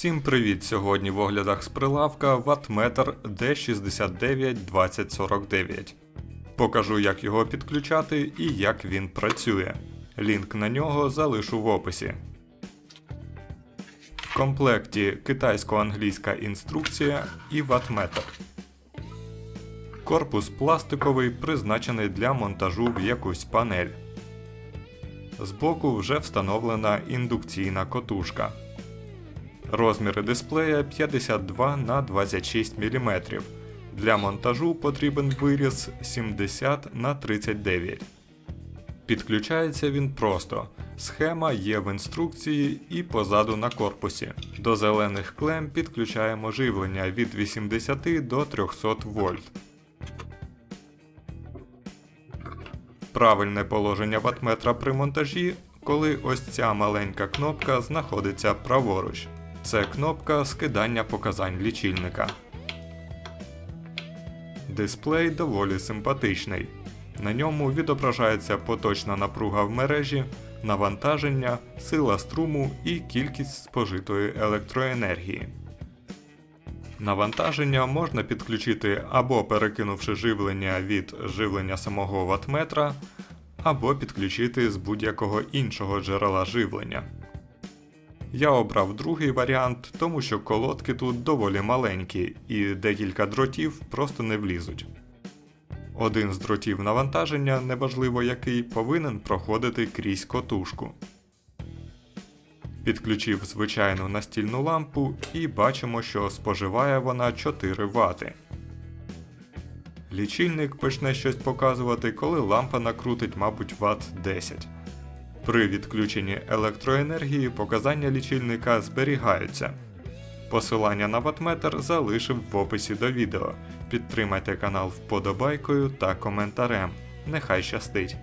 Всім привіт! Сьогодні в оглядах з прилавка ваттметр D692049. Покажу, як його підключати і як він працює. Лінк на нього залишу в описі. В комплекті китайсько-англійська інструкція і ваттметр. Корпус пластиковий, призначений для монтажу в якусь панель. Збоку вже встановлена індукційна котушка. Розміри дисплея 52 на 26 мм. Для монтажу потрібен виріз 70 на 39 Підключається він просто. Схема є в інструкції і позаду на корпусі. До зелених клем підключаємо живлення від 80 до 300 вольт. Правильне положення ваттметра при монтажі, коли ось ця маленька кнопка знаходиться праворуч. Це кнопка скидання показань лічильника. Дисплей доволі симпатичний. На ньому відображається поточна напруга в мережі, навантаження, сила струму і кількість спожитої електроенергії. Навантаження можна підключити або перекинувши живлення від живлення самого ваттметра, або підключити з будь-якого іншого джерела живлення. Я обрав другий варіант, тому що колодки тут доволі маленькі і декілька дротів просто не влізуть. Один з дротів навантаження, неважливо який, повинен проходити крізь котушку. Підключив звичайну настільну лампу і бачимо, що споживає вона 4 Вт. Лічильник почне щось показувати, коли лампа накрутить, мабуть, Вт 10. При відключенні електроенергії показання лічильника зберігаються. Посилання на ватметр залишив в описі до відео. Підтримайте канал вподобайкою та коментарем. Нехай щастить!